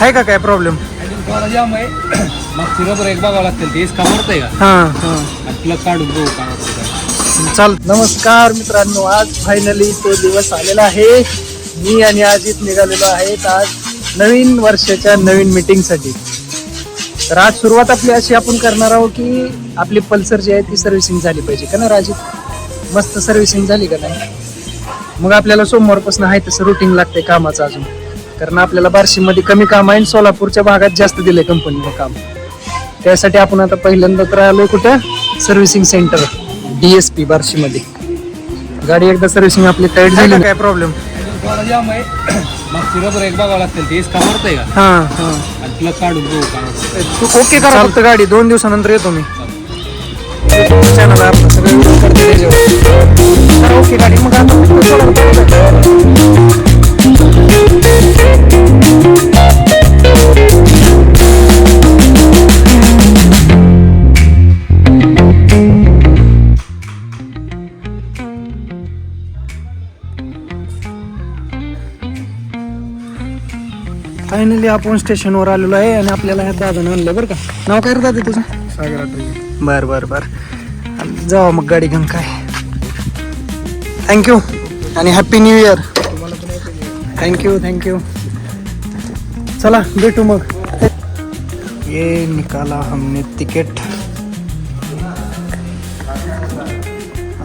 आहे का काय प्रॉब्लेम थोडा जाम आहे मागची रबर एक बघावं लागतील तेच का? हां हां. काढून बघू. चाल नमस्कार मित्रांनो आज फायनली तो दिवस आलेला आहे. मी आणि अजित निघालेलो आहेत आज नवीन वर्षाच्या नवीन मीटिंगसाठी. तर आज सुरुवात आपली अशी आपण करणार आहोत की आपली पल्सर जी आहे ती सर्व्हिसिंग झाली पाहिजे का ना राजीत मस्त सर्व्हिसिंग झाली का नाही? मग आपल्याला सोमवारपासून आहे तसं रुटीन लागते कामाचं अजून. कारण आपल्याला बार्शीमध्ये कमी काम आहे आणि सोलापूरच्या भागात जास्त दिलंय कंपनीचं काम. त्यासाठी आपण आता पहिल्यांदा तर आलोय कुठं? सर्व्हिसिंग सेंटर डीएसपी बार्शीमध्ये. गाडी एकदा सर्व्हिसिंग आपली टाईट झाली. काय प्रॉब्लेम थोडा जाम आहे. मागची रबर एक बघावं तेच का? हा हा. आणि काढून. तू ओके करा फक्त गाडी दोन दिवसानंतर येतो मी. चॅनल आपलं सगळं ओके गाडी. मग आता फायनली आपण स्टेशनवर आलेलो आहे आणि आपल्याला ह्या दादानं आणलं बरं का. नाव काय रे दादा तुझं? सागर बर बर बर. जावा मग गाडी घेऊन काय. थँक्यू आणि happy new year thank you thank you चला भेटू मग. ये निकाला हमने तिकीट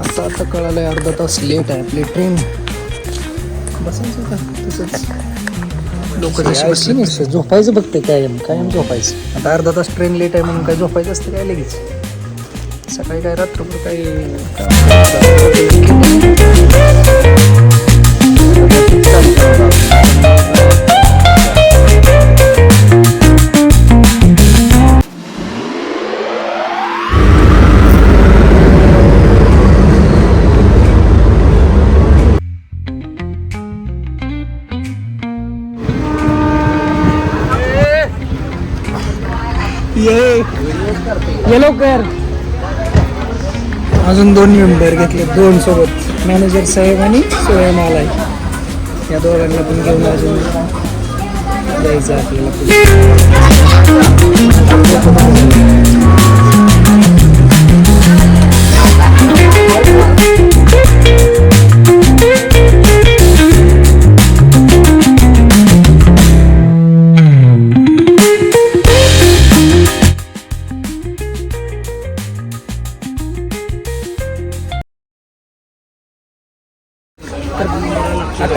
असं आता कळालंय अर्धा तास लेट आहे आपली ट्रेन बसायचं का? तसंच. लोक जशी बसली नाही झोपायचं बघते कायम कायम झोपायचं. आता अर्धा तास ट्रेन लेट आहे म्हणून काय झोपायचं असतं काय लगेच? सकाळी काय रात्रभर काही ये. ये अजून दोन मेंबर घेतले दोन सोबत. मॅनेजर साहेब आणि सोयम आलाय या दोघांना पण घेऊन अजून जायचं आपल्याला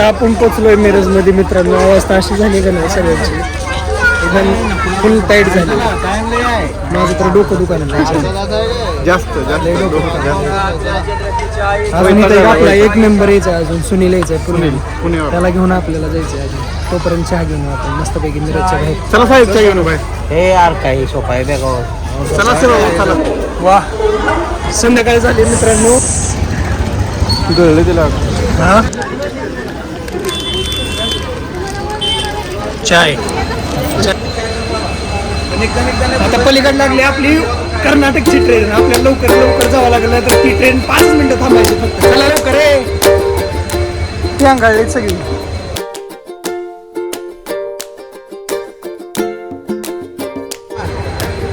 आपण पोचलोय मिरजमध्ये मित्रांनो. अवस्था अशी झाली का नाही सगळ्यांची? एकदम फुल टाईट झाली. माझं तर डोकं दुकान जास्त अजून इथे आपला एक मेंबर यायचा आहे अजून सुनील यायचा आहे पुणे. त्याला घेऊन आपल्याला जायचं आहे अजून. तोपर्यंत चहा घेऊन येऊ आपण. मस्तपैकी मिरजच्या बाहेर. चला साहेब चहा घेऊन हे यार काही सोपा आहे बेगावर चला चला. चला. वा. संध्याकाळी झाली मित्रांनो. गळले तिला. हा? चाय आता पलीकडे लागली आपली कर्नाटकची ट्रेन आपल्याला लवकर लवकर जावं लागलं तर ती ट्रेन पाच मिनिटं थांबायची फक्त. चला लवकर रे ती अंगाळली सगळी.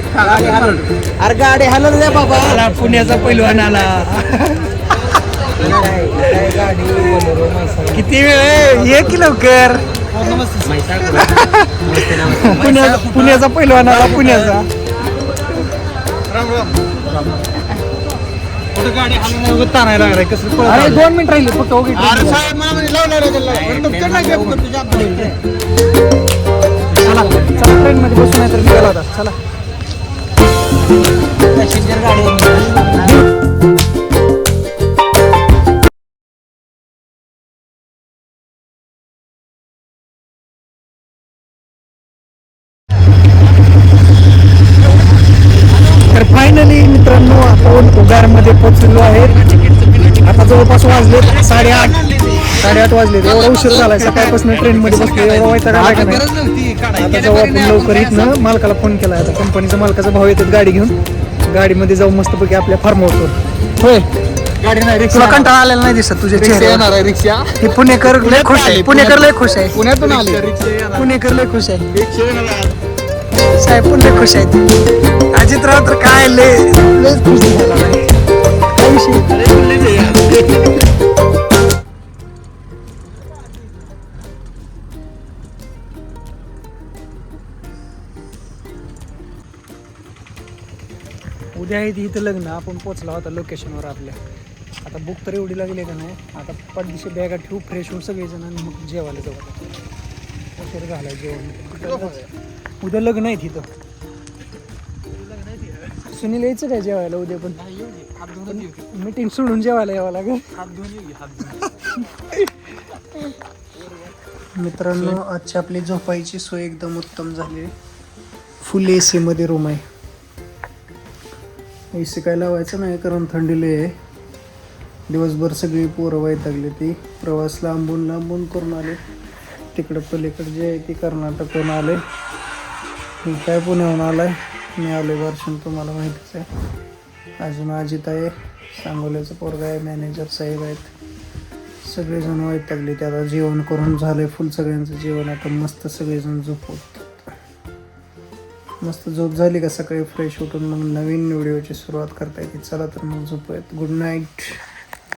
अरे गाडी हलत द्या बाबा. आला पुण्याचा पैलवान आला. किती वेळ? ये की लवकर. पुण्याचा पुण्याचा पैलवान आला पुण्याचा. लागलाय कसं अरे दोन मिनिट राहिले फक्त ओके अरे साहेब मला म्हणे लावणार चला चला ट्रेन मध्ये बसून नाही तर निघाला होता चला. तर आपण उगारमध्ये पोहोचलेलो आहे आता जवळपास वाजले साडेआठ साडेआठ वाजले. एवढा उशीर झालाय. सकाळपासून ट्रेन मध्ये बसलो एवढा वैताग आला का नाही? आता जाऊ आपण लवकर इथनं मालकाला फोन केला आता कंपनीचा मालकाचा भाव येतात गाडी घेऊन. गाडीमध्ये जाऊ मस्तपैकी आपल्या फार्म हाऊसवर होय. गाडी नाही रिक्षा. कंटाळा आलेला नाही दिसत येणार आहे रिक्षा. हे पुणेकर लय खुश आहे. पुणेकर लय खुश आहे. पुण्यातून आले. पुणेकर लय खुश आहे. साहेब पण लय खुश आहेत. अजितराव तर काय लय लयच खुश झाला नाही. उद्या आहे इथं लग्न. आपण पोचला होता लोकेशनवर आपल्या. आता बुक तर एवढी लागली का नाही? आता पाठदिशी बॅगा ठेवू फ्रेश होऊ सगळेजण आणि मग जेवायला जाऊ. उशीर जेवण. उद्या लग्न आहे तिथं. सुनील यायचं काय जेवायला उद्या पण? मीटिंग सोडून जेवायला यावं लागेल. मित्रांनो आजची आपली झोपायची सोय एकदम उत्तम झाली फुल ए सी मध्ये रूम आहे. ए सी काय लावायचं नाही कारण थंडी लय आहे. दिवसभर सगळी पोरं वैतागली ती. प्रवास लांबून लांबून करून आले. तिकडं पलीकडे जे आहे ती कर्नाटकहून आले. मी काय पुण्याहून आहे मी आलो वर्षून तुम्हाला माहितीच आहे. अजून अजित आहे सांगोल्याचं पोरगा आहे मॅनेजर साहेब आहेत. सगळेजण वैतागले ते आता जेवण करून झालंय फुल सगळ्यांचं जेवण. आता मस्त सगळेजण झोपवत मस्त झोप झाली का? सकाळी फ्रेश उठून मग नवीन व्हिडिओची सुरुवात करता येते चला तर मग झोपूयात. Good night